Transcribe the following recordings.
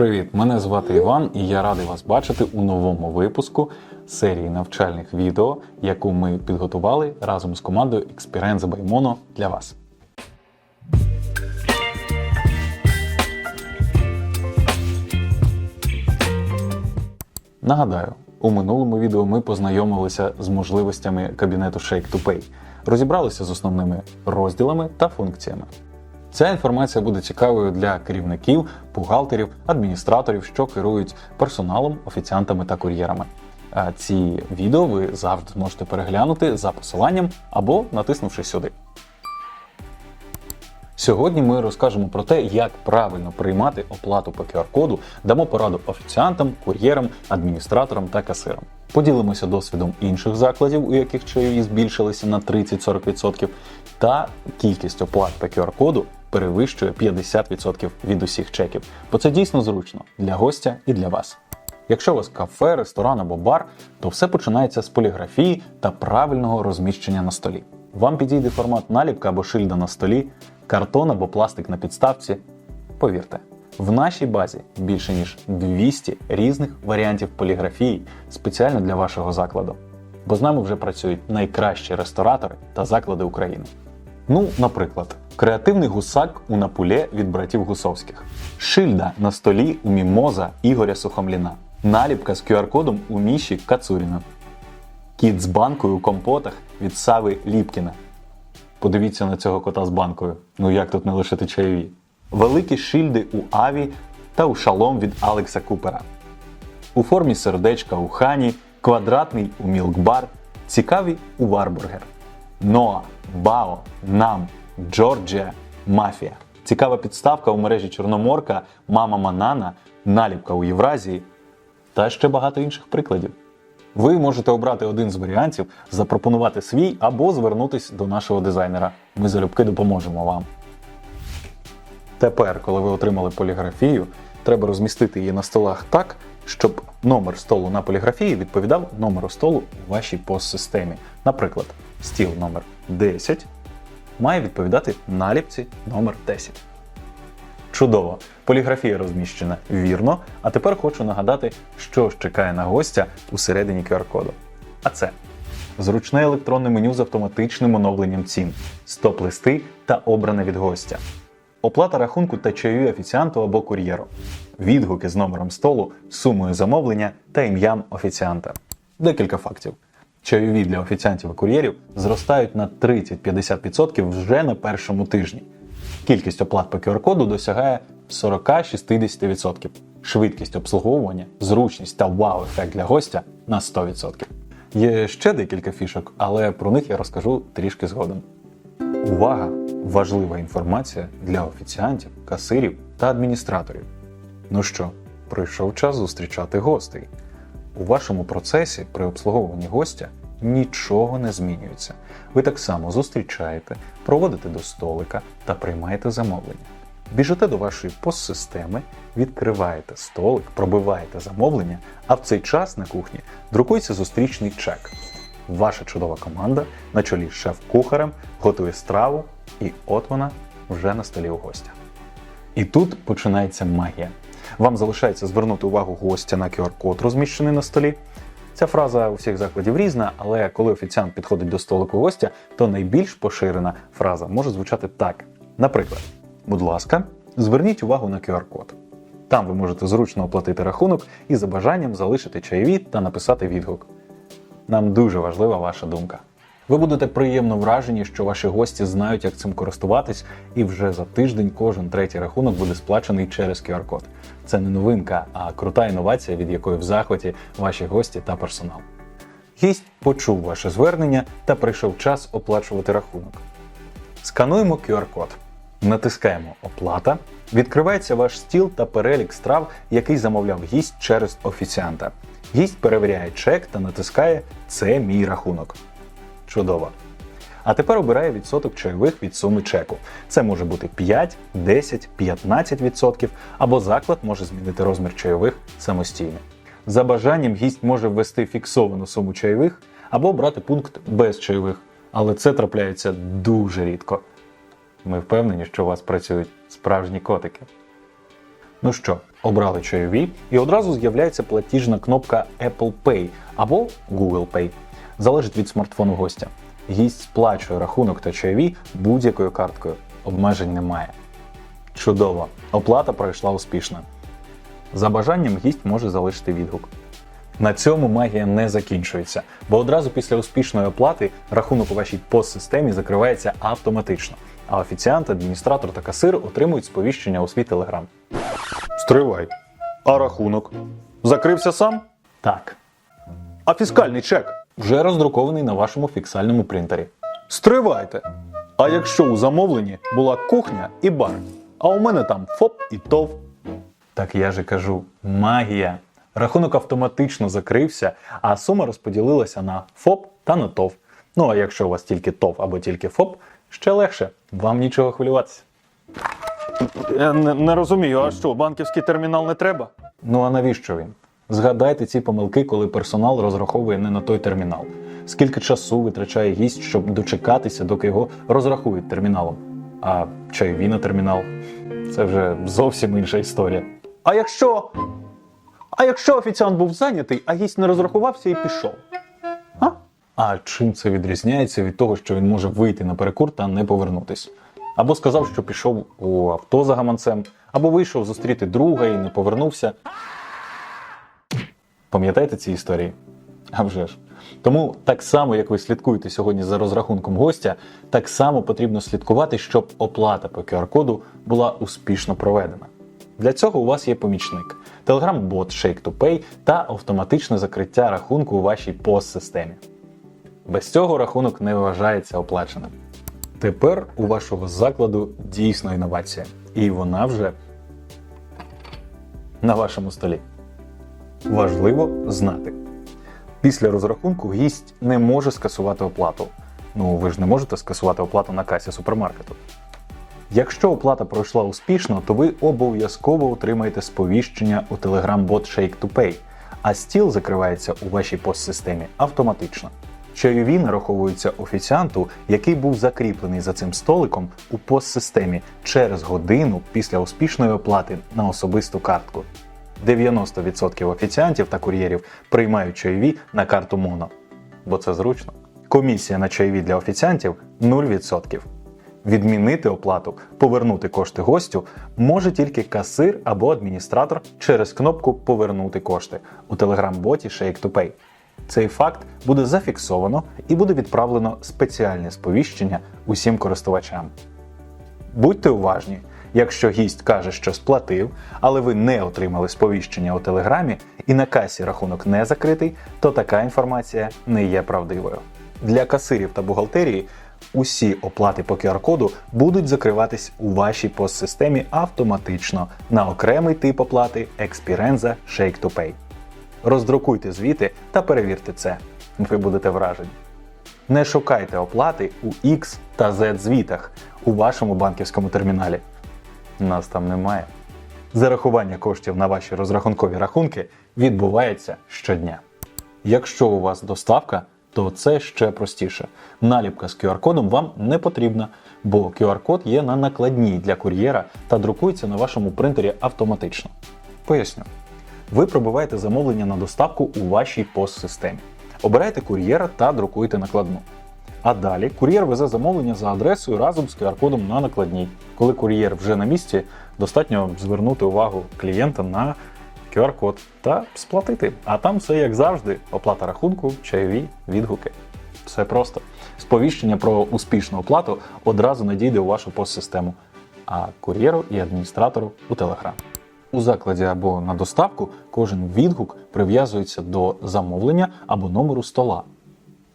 Привіт! Мене звати Іван і я радий вас бачити у новому випуску серії навчальних відео, яку ми підготували разом з командою Experience by Mono для вас. Нагадаю, у минулому відео ми познайомилися з можливостями кабінету Shake to Pay, розібралися з основними розділами та функціями. Ця інформація буде цікавою для керівників, бухгалтерів, адміністраторів, що керують персоналом, офіціантами та кур'єрами. А Ці відео ви завжди зможете переглянути за посиланням або натиснувши сюди. Сьогодні ми розкажемо про те, як правильно приймати оплату по QR-коду, дамо пораду офіціантам, кур'єрам, адміністраторам та касирам. Поділимося досвідом інших закладів, у яких чайові збільшилися на 30-40%, та кількість оплат по QR-коду перевищує 50% від усіх чеків, бо це дійсно зручно для гостя і для вас. Якщо у вас кафе, ресторан або бар, то все починається з поліграфії та правильного розміщення на столі. Вам підійде формат наліпка або шильда на столі, картон або пластик на підставці. Повірте, в нашій базі більше ніж 200 різних варіантів поліграфії спеціально для вашого закладу. Бо з нами вже працюють найкращі ресторатори та заклади України. Ну, наприклад, креативний гусак у напуле від братів Гусовських, шильда на столі у мімоза Ігоря Сухомліна, наліпка з QR-кодом у Міші Кацуріна, кіт з банкою у компотах від Сави Ліпкіна. Подивіться на цього кота з банкою. Ну як тут не лишити чайові? Великі шильди у Аві та у шалом від Алекса Купера. У формі сердечка у Хані, квадратний у Мілкбар, цікаві у Варбургер. Ноа, Бао, Нам, Джорджія, Мафія. Цікава підставка у мережі Чорноморка, Мама Манана, наліпка у Євразії та ще багато інших прикладів. Ви можете обрати один з варіантів, запропонувати свій або звернутися до нашого дизайнера. Ми залюбки допоможемо вам. Тепер, коли ви отримали поліграфію, треба розмістити її на столах так, щоб номер столу на поліграфії відповідав номеру столу у вашій постсистемі. Наприклад, стіл номер 10 має відповідати наліпці номер 10. Чудово! Поліграфія розміщена вірно. А тепер хочу нагадати, що чекає на гостя у середині QR-коду. А це зручне електронне меню з автоматичним оновленням цін, стоп-листи та обране від гостя, оплата рахунку та чайові офіціанту або кур'єру, відгуки з номером столу, сумою замовлення та ім'ям офіціанта. Декілька фактів. Чайові для офіціантів і кур'єрів зростають на 30-50% вже на першому тижні. Кількість оплат по QR-коду досягає 40-60%. Швидкість обслуговування, зручність та вау-ефект для гостя на 100%. Є ще декілька фішок, але про них я розкажу трішки згодом. Увага! Важлива інформація для офіціантів, касирів та адміністраторів. Ну що, прийшов час зустрічати гостей. У вашому процесі при обслуговуванні гостя нічого не змінюється. Ви так само зустрічаєте, проводите до столика та приймаєте замовлення. Біжите до вашої постсистеми, відкриваєте столик, пробиваєте замовлення, а в цей час на кухні друкується зустрічний чек. Ваша чудова команда на чолі з шеф-кухарем готує страву, і от вона вже на столі у гостя. І тут починається магія. Вам залишається звернути увагу гостя на QR-код, розміщений на столі. Ця фраза у всіх закладів різна, але коли офіціант підходить до столику гостя, то найбільш поширена фраза може звучати так. Наприклад, будь ласка, зверніть увагу на QR-код. Там ви можете зручно оплатити рахунок і за бажанням залишити чайові та написати відгук. Нам дуже важлива ваша думка. Ви будете приємно вражені, що ваші гості знають, як цим користуватись, і вже за тиждень кожен третій рахунок буде сплачений через QR-код. Це не новинка, а крута інновація, від якої в захваті ваші гості та персонал. Гість почув ваше звернення та прийшов час оплачувати рахунок. Скануємо QR-код. Натискаємо Оплата. Відкривається ваш стіл та перелік страв, який замовляв гість через офіціанта. Гість перевіряє чек та натискає Це мій рахунок. Чудово. А тепер обирає відсоток чайових від суми чеку. Це може бути 5, 10, 15% або заклад може змінити розмір чайових самостійно. За бажанням гість може ввести фіксовану суму чайових або брати пункт без чайових, але це трапляється дуже рідко. Ми впевнені, що у вас працюють справжні котики. Ну що, Обрали чайові, і одразу з'являється платіжна кнопка Apple Pay або Google Pay. Залежить від смартфону гостя. Гість сплачує рахунок та чайові будь-якою карткою. Обмежень немає. Чудово! Оплата пройшла успішно. За бажанням гість може залишити відгук. На цьому магія не закінчується, бо одразу після успішної оплати рахунок у вашій постсистемі закривається автоматично, а офіціант, адміністратор та касир отримують сповіщення у свій телеграм. Стривай. А рахунок? Закрився сам? Так. А фіскальний чек вже роздрукований на вашому фіксальному принтері. Стривайте! А якщо у замовленні була кухня і бар, а у мене там ФОП і ТОВ. Так я же кажу, магія. Рахунок автоматично закрився, а сума розподілилася на ФОП та на ТОВ. Ну а якщо у вас тільки ТОВ або тільки ФОП, ще легше, вам нічого хвилюватися. Я не, не розумію, а що, банківський термінал не треба? Ну а навіщо він? Згадайте ці помилки, коли персонал розраховує не на той термінал. Скільки часу витрачає гість, щоб дочекатися, доки його розрахують терміналом. А чайові на термінал це вже зовсім інша історія. А якщо. А якщо офіціант був зайнятий, а гість не розрахувався і пішов? А? А чим це відрізняється від того, що він може вийти на перекур та не повернутись? Або сказав, що пішов у авто за гаманцем, або вийшов зустріти друга і не повернувся. Пам'ятаєте ці історії? А вже ж. Тому так само, як ви слідкуєте сьогодні за розрахунком гостя, так само потрібно слідкувати, щоб оплата по QR-коду була успішно проведена. Для цього у вас є помічник, Telegram-бот Shake2Pay та автоматичне закриття рахунку у вашій постсистемі. Без цього рахунок не вважається оплаченим. Тепер у вашого закладу дійсно інновація, і вона вже на вашому столі. Важливо знати. Після розрахунку гість не може скасувати оплату. Ну, ви ж не можете скасувати оплату на касі супермаркету. Якщо оплата пройшла успішно, то ви обов'язково отримаєте сповіщення у Telegram-бот Shake2Pay, а стіл закривається у вашій постсистемі автоматично. Чайові нараховуються офіціанту, який був закріплений за цим столиком у постсистемі через годину після успішної оплати на особисту картку. 90% офіціантів та кур'єрів приймають чайові на карту Моно, бо це зручно. Комісія на чайові для офіціантів 0%. Відмінити оплату, повернути кошти гостю може тільки касир або адміністратор через кнопку Повернути кошти у телеграм-боті Shake2Pay. Цей факт буде зафіксовано і буде відправлено спеціальне сповіщення усім користувачам. Будьте уважні, якщо гість каже, що сплатив, але ви не отримали сповіщення у телеграмі і на касі рахунок не закритий, то така інформація не є правдивою. Для касирів та бухгалтерії усі оплати по QR-коду будуть закриватись у вашій постсистемі автоматично на окремий тип оплати Experienza Shake2Pay. Роздрукуйте звіти та перевірте це. Ви будете вражені. Не шукайте оплати у X та Z звітах у вашому банківському терміналі. Нас там немає. Зарахування коштів на ваші розрахункові рахунки відбувається щодня. Якщо у вас доставка, то це ще простіше. Наліпка з QR-кодом вам не потрібна, бо QR-код є на накладній для кур'єра та друкується на вашому принтері автоматично. Поясню. Ви пробиваєте замовлення на доставку у вашій постсистемі. Обираєте кур'єра та друкуєте накладну. А далі кур'єр везе замовлення за адресою разом з QR-кодом на накладній. Коли кур'єр вже на місці, достатньо звернути увагу клієнта на QR-код та сплатити. А там все як завжди: оплата рахунку, чайові, відгуки. Все просто. Сповіщення про успішну оплату одразу надійде у вашу постсистему, а кур'єру і адміністратору у Telegram. У закладі або на доставку кожен відгук прив'язується до замовлення або номеру стола.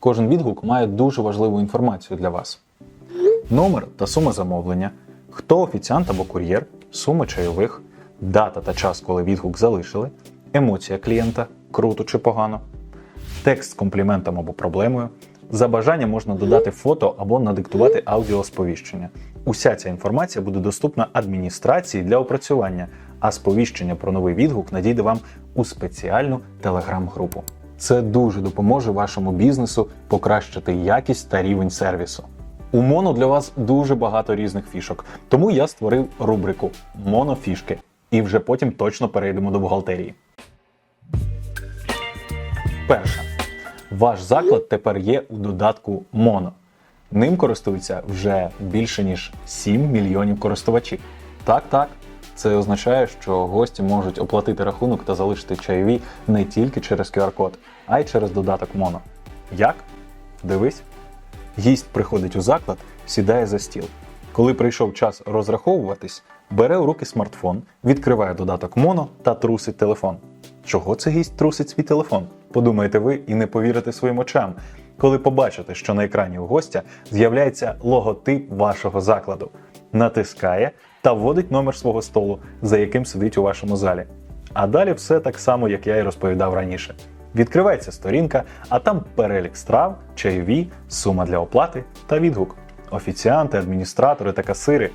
Кожен відгук має дуже важливу інформацію для вас: номер та сума замовлення, хто офіціант або кур'єр, сума чайових, дата та час, коли відгук залишили, емоція клієнта, круто чи погано, текст з компліментом або проблемою. За бажанням можна додати фото або надиктувати аудіосповіщення. Уся ця інформація буде доступна адміністрації для опрацювання, а сповіщення про новий відгук надійде вам у спеціальну телеграм-групу. Це дуже допоможе вашому бізнесу покращити якість та рівень сервісу. У Моно для вас дуже багато різних фішок, тому я створив рубрику Монофішки. І вже потім точно перейдемо до бухгалтерії. Перше. Ваш заклад тепер є у додатку Mono. Ним користуються вже більше ніж 7 мільйонів користувачів. Так, так. Це означає, що гості можуть оплатити рахунок та залишити чайові не тільки через QR-код, а й через додаток Mono. Як? Дивись. Гість приходить у заклад, сідає за стіл. Коли прийшов час розраховуватись, бере у руки смартфон, відкриває додаток Mono та трусить телефон. Чого це гість трусить свій телефон? Подумаєте ви і не повірите своїм очам, коли побачите, що на екрані у гостя з'являється логотип вашого закладу, натискає та вводить номер свого столу, за яким сидить у вашому залі. А далі все так само, як я і розповідав раніше. Відкривається сторінка, а там перелік страв, чайові, сума для оплати та відгук. Офіціанти, адміністратори та касири.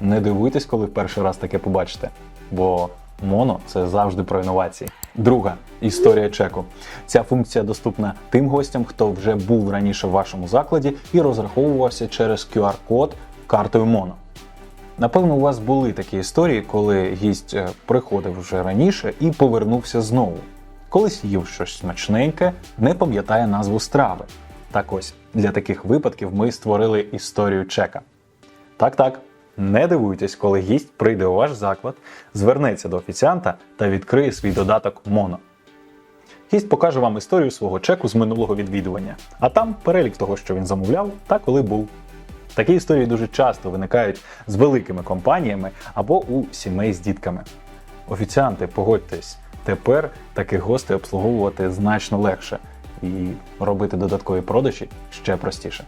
Не дивуйтесь, коли в перший раз таке побачите, бо моно це завжди про інновації. Друга історія чеку. Ця функція доступна тим гостям, хто вже був раніше в вашому закладі і розраховувався через QR-код картою Моно. Напевно, у вас були такі історії, коли гість е, приходив вже раніше і повернувся знову. Колись їв щось смачненьке, не пам'ятає назву страви. Так ось, для таких випадків ми створили історію чека. Так, так. Не дивуйтесь, коли гість прийде у ваш заклад, звернеться до офіціанта та відкриє свій додаток Моно. Гість покаже вам історію свого чеку з минулого відвідування, а там перелік того, що він замовляв та коли був. Такі історії дуже часто виникають з великими компаніями або у сімей з дітками. Офіціанти, погодьтесь, тепер таких гостей обслуговувати значно легше і робити додаткові продажі ще простіше.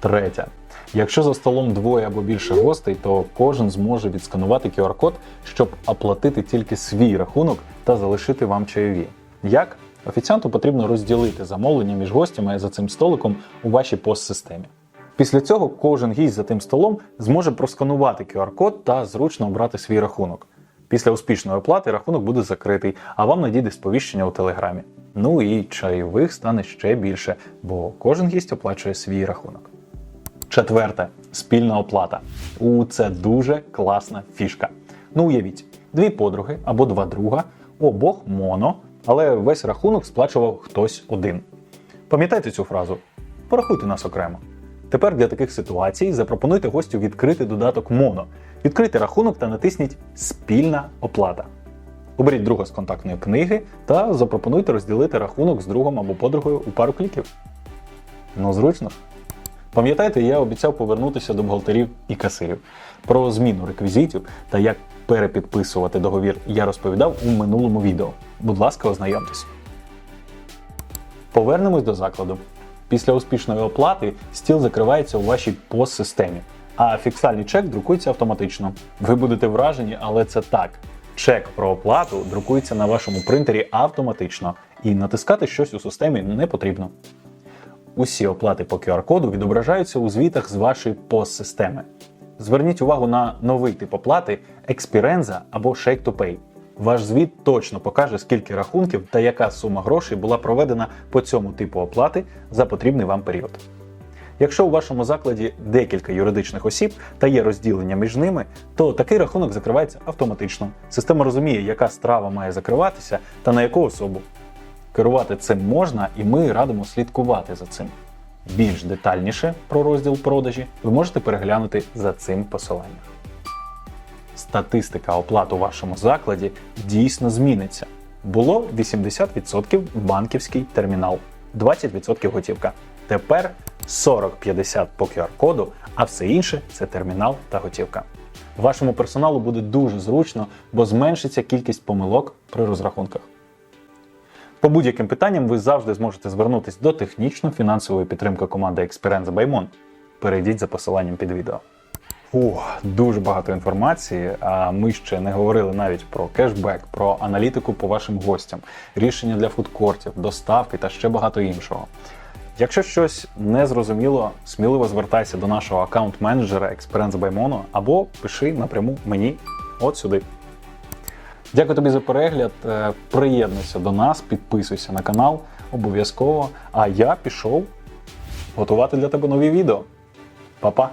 Третє. Якщо за столом двоє або більше гостей, то кожен зможе відсканувати QR-код, щоб оплатити тільки свій рахунок та залишити вам чайові. Як? Офіціанту потрібно розділити замовлення між гостями за цим столиком у вашій пост-системі. Після цього кожен гість за тим столом зможе просканувати QR-код та зручно обрати свій рахунок. Після успішної оплати рахунок буде закритий, а вам надійде сповіщення у телеграмі. Ну і чайових стане ще більше, бо кожен гість оплачує свій рахунок. Четверте спільна оплата. У це дуже класна фішка. Ну уявіть, дві подруги або два друга, обох моно, але весь рахунок сплачував хтось один. Пам'ятайте цю фразу? Порахуйте нас окремо. Тепер для таких ситуацій запропонуйте гостю відкрити додаток Моно, відкрити рахунок та натисніть Спільна оплата. Оберіть друга з контактної книги та запропонуйте розділити рахунок з другом або подругою у пару кліків. Ну, зручно. Пам'ятаєте, я обіцяв повернутися до бухгалтерів і касирів. Про зміну реквізитів та як перепідписувати договір я розповідав у минулому відео. Будь ласка, ознайомтесь. Повернемось до закладу. Після успішної оплати стіл закривається у вашій пост-системі, а фіксальний чек друкується автоматично. Ви будете вражені, але це так. Чек про оплату друкується на вашому принтері автоматично, і натискати щось у системі не потрібно. Усі оплати по QR-коду відображаються у звітах з вашої пост-системи. Зверніть увагу на новий тип оплати Expirenza або Shake to Pay. Ваш звіт точно покаже, скільки рахунків та яка сума грошей була проведена по цьому типу оплати за потрібний вам період. Якщо у вашому закладі декілька юридичних осіб та є розділення між ними, то такий рахунок закривається автоматично. Система розуміє, яка страва має закриватися та на яку особу. Керувати цим можна, і ми радимо слідкувати за цим. Більш детальніше про розділ продажі ви можете переглянути за цим посиланням. Статистика оплат у вашому закладі дійсно зміниться. Було 80% банківський термінал, 20% готівка. Тепер 40-50 по QR-коду, а все інше це термінал та готівка. Вашому персоналу буде дуже зручно, бо зменшиться кількість помилок при розрахунках. По будь-яким питанням ви завжди зможете звернутися до технічно-фінансової підтримки команди Experience Mon. Перейдіть за посиланням під відео. О, дуже багато інформації. А ми ще не говорили навіть про кешбек, про аналітику по вашим гостям, рішення для фудкортів, доставки та ще багато іншого. Якщо щось не зрозуміло, сміливо звертайся до нашого аккаунт-менеджера Experience by Mono або пиши напряму мені от сюди. Дякую тобі за перегляд. Е, Приєднуйся до нас, підписуйся на канал обов'язково. А я пішов готувати для тебе нові відео. Па-па!